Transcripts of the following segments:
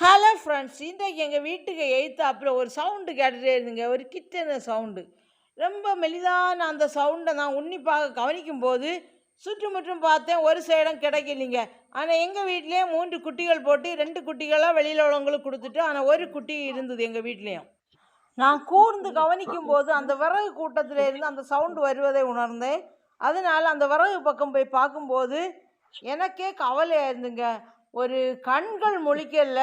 Hello friends இன்றைக்கு எங்கள் வீட்டுக்கு எய்த்தாப்புல ஒரு சவுண்டு கேட்டுகிட்டே இருந்துங்க. ஒரு கிச்சன சவுண்டு ரொம்ப மெலிதான அந்த சவுண்டை நான் உன்னிப்பாக கவனிக்கும் போது சுற்றுமுற்றும் பார்த்தேன். ஒரு சைடம் கிடைக்கலிங்க. ஆனால் எங்கள் வீட்லேயே மூன்று குட்டிகள் போட்டு ரெண்டு குட்டிகளாக வெளியில் உள்ளவங்களுக்கு கொடுத்துட்டு ஆனால் ஒரு குட்டி இருந்தது எங்கள் வீட்லேயும். நான் கூர்ந்து கவனிக்கும் போது அந்த விறகு கூட்டத்தில் இருந்து அந்த சவுண்டு வருவதை உணர்ந்தேன். அதனால் அந்த விறகு பக்கம் போய் பார்க்கும்போது எனக்கே கவலையாக இருந்துங்க. ஒரு கண்கள் முழிக்கல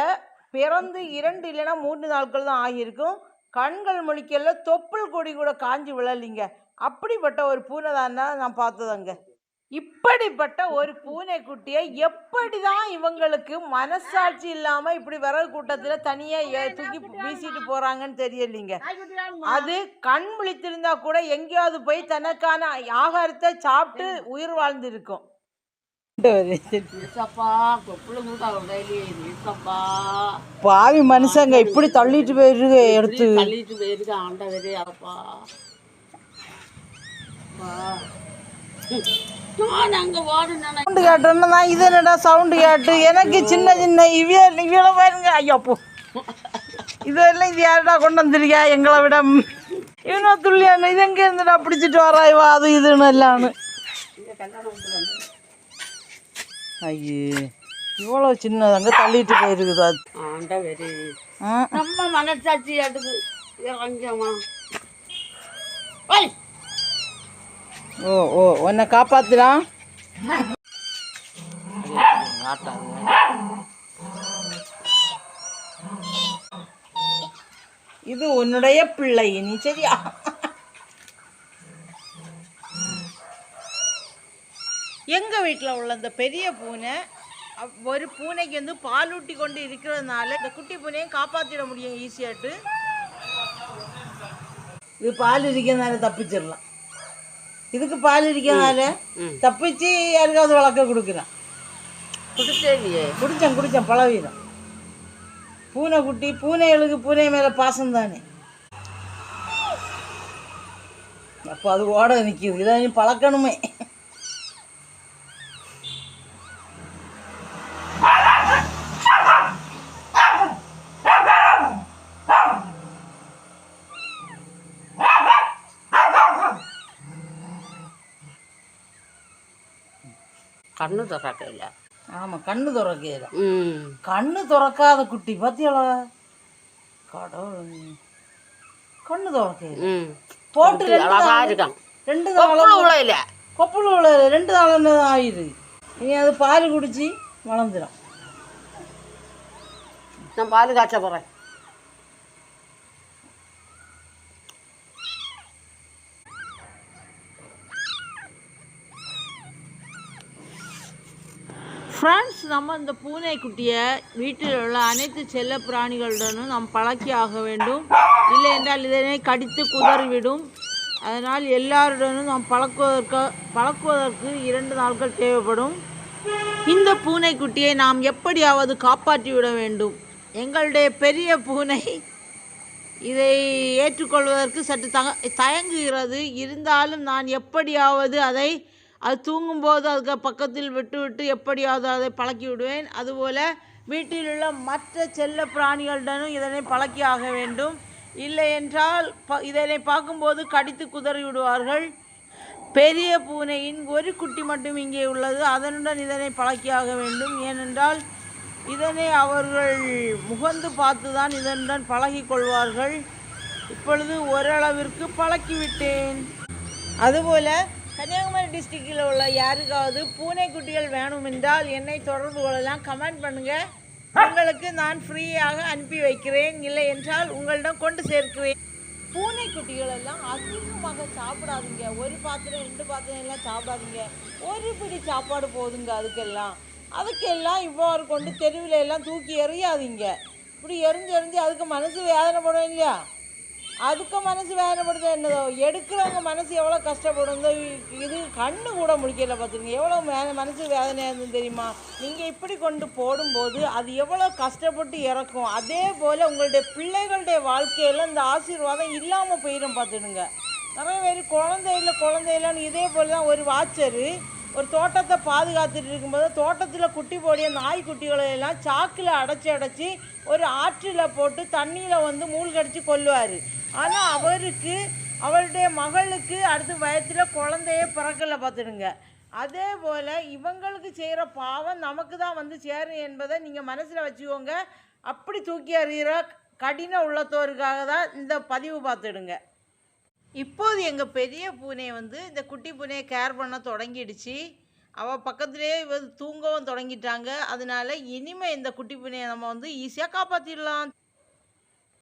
பிறந்து இரண்டு இல்லைன்னா மூன்று நாட்கள் தான் ஆகியிருக்கும். கண்கள் முழிக்கல தொப்புள் கொடி கூட காஞ்சி விழலிங்க. அப்படிப்பட்ட ஒரு பூனை தான் நான் பார்த்ததுங்க. இப்படிப்பட்ட ஒரு பூனைக்குட்டியை எப்படி தான் இவங்களுக்கு மனசாட்சி இல்லாமல் இப்படி விறகு கூட்டத்தில் தனியாக தூக்கி வீசிட்டு போகிறாங்கன்னு தெரியலைங்க. அது கண் விழித்திருந்தா கூட எங்கேயாவது போய் தனக்கான ஆகாரத்தை சாப்பிட்டு உயிர் வாழ்ந்திருக்கும். பாவி மனுஷங்க இப்படி தள்ளிட்டு போயிருக்கு எடுத்து. தள்ளிட்டு போயிருக்கு ஆண்டவரே அப்பா. சவுண்டு கேட்டோன்னா நான் இது என்னடா சவுண்டு கேட்டு? எனக்கு சின்ன சின்ன இவ்விய இவ்வளோ பாருங்க. ஐயோ போ இதெல்லாம் இது யாருடா கொண்டு வந்திருக்கியா? எங்களை விட. இவனோ துள்ளியான இது எங்கே இருந்துடா? பிடிச்சிட்டு வராய்வா அது இதுன்னு எல்லாம்னு ஐயே இவ்வளோ சின்னதாங்க தள்ளிட்டு போயிருக்குது? அது ஆண்டவரே ஆ? நம்ம மனசாட்சி எடுக்கு ஓய். ஓ ஓ உன்னை காப்பாத்துறான் இது உன்னுடைய பிள்ளை நீ சரியா? எங்க வீட்டில் உள்ள அந்த பெரிய பூனை ஒரு பூனைக்கு வந்து பாலூட்டி கொண்டு இருக்கிறதுனால இந்த குட்டி பூனையும் காப்பாற்றிட முடியும் ஈஸியாட்டு இது பால் இருக்கிறதுனால தப்பிச்சிடலாம். இதுக்கு பால் இருக்கிறதுனால. தப்பிச்சு யாருக்காவது வளர்க்க கொடுக்குறான். குடிச்சேவியே குடித்தேன் குடித்தேன் பழவீரம் பூனை குட்டி பூனைகளுக்கு பூனை மேலே பாசம் தானே. அப்போ அது ஓட நிற்கிது இதை நீ பழக்கணுமே. கண்ணு திறக்கல ஆமாம் கண்ணு திறக்கையில. ம். கண்ணு திறக்காத குட்டி பார்த்தியாளா கடவுள். கண்ணு திறக்கையில. ம். போட்டு ரெண்டு நாள் இருக்கான் ரெண்டு நாள் ஆயிடுது இனி அது பால் குடிச்சு வளர்ந்துடும் நான் பால் காய்ச்ச போறேன். ஃப்ரெண்ட்ஸ் நம்ம இந்த பூனைக்குட்டியை வீட்டில் உள்ள அனைத்து செல்ல பிராணிகளுடனும் நாம் பழக்கி ஆக வேண்டும். இல்லை என்றால் இதனை கடித்து குதறிவிடும். அதனால் எல்லாருடனும் நாம் பழக்குவதற்கு பழக்குவதற்கு இரண்டு நாட்கள் தேவைப்படும். இந்த பூனைக்குட்டியை நாம் எப்படியாவது காப்பாற்றி விட வேண்டும். எங்களுடைய பெரிய பூனை இதை ஏற்றுக்கொள்வதற்கு சற்று தயங்குகிறது. இருந்தாலும் நான் எப்படியாவது அதை அது தூங்கும்போது அதுக்கு பக்கத்தில் விட்டு விட்டு எப்படியாவது அதை பழக்கி விடுவேன் அதுபோல் வீட்டில் உள்ள மற்ற செல்ல பிராணிகளுடனும் இதனை பழக்கி ஆக வேண்டும். இல்லை என்றால் ப இதனை பார்க்கும்போது கடித்து குதறி விடுவார்கள். பெரிய பூனையின் ஒரு குட்டி மட்டும் இங்கே உள்ளது. அதனுடன் இதனை பழக்கியாக வேண்டும். ஏனென்றால் இதனை அவர்கள் முகந்து பார்த்து தான் இதனுடன் பழகி கொள்வார்கள். இப்பொழுது ஓரளவிற்கு பழக்கிவிட்டேன். அதுபோல் கன்னியாகுமரி டிஸ்ட்ரிக்டில் உள்ள யாருக்காவது பூனைக்குட்டிகள் வேணும் என்றால் என்னை தொடர்பு கொள்ளலாம். கமெண்ட் பண்ணுங்கள் உங்களுக்கு நான் ஃப்ரீயாக அனுப்பி வைக்கிறேன். இல்லை என்றால் உங்களிடம் கொண்டு சேர்க்கிறேன். பூனைக்குட்டிகள் எல்லாம் அதிகமாக சாப்பிடாதீங்க. ஒரு பாத்திரம் ரெண்டு பாத்திரம் எல்லாம் சாப்பிடாதீங்க. ஒரு பிடி சாப்பாடு போதுங்க அதுக்கெல்லாம். அதுக்கெல்லாம் இவ்வாறு கொண்டு தெருவில் எல்லாம் தூக்கி எறியாதீங்க. இப்படி எரிஞ்சு எரிஞ்சு அதுக்கு மனசு வேதனைப்படும் இல்லையா? அதுக்கு மனசு வேதனைப்படுது என்னதோ? எடுக்கிறவங்க மனசு எவ்வளோ கஷ்டப்படும் இது கண்ணு கூட முடிக்கல பார்த்துருங்க எவ்வளோ மே மனசு வேதனையாக இருந்தது தெரியுமா? நீங்கள் இப்படி கொண்டு போடும்போது அது எவ்வளோ கஷ்டப்பட்டு இறக்கும். அதே போல் உங்களுடைய பிள்ளைகளுடைய வாழ்க்கையில் இந்த ஆசீர்வாதம் இல்லாமல் போயிடும் பார்த்துடுங்க நிறைய பேர் குழந்தை இல்லை குழந்தை இல்லைன்னு இதே போல் தான் ஒரு வாட்சரு ஒரு தோட்டத்தை பாதுகாத்துட்டு இருக்கும்போது தோட்டத்தில் குட்டி போடிய நாய்க்குட்டிகளை எல்லாம் சாக்கில் அடைச்சி அடைச்சி ஒரு ஆற்றில் போட்டு தண்ணியில் வந்து மூழ்கடிச்சு கொல்லுவார். ஆனால் அவருக்கு அவருடைய மகளுக்கு அடுத்து வயத்தில் குழந்தையே பிறக்கலை பார்த்துடுங்க. அதே போல் இவங்களுக்கு செய்கிற பாவம் நமக்கு தான் வந்து சேரும் என்பதை நீங்கள் மனசில் வச்சுக்கோங்க. அப்படி தூக்கி அறிகிற கடின உள்ளத்தோருக்காக தான் இந்த பதிவு பார்த்துடுங்க. இப்போது எங்கள் பெரிய பூனை வந்து இந்த குட்டி பூனையை கேர் பண்ண தொடங்கிடுச்சு. அவள் பக்கத்துலேயே இவ தூங்கவும் தொடங்கிட்டாங்க. அதனால இனிமேல் இந்த குட்டி பூனையை நம்ம வந்து ஈஸியாக காப்பாற்றிடலாம்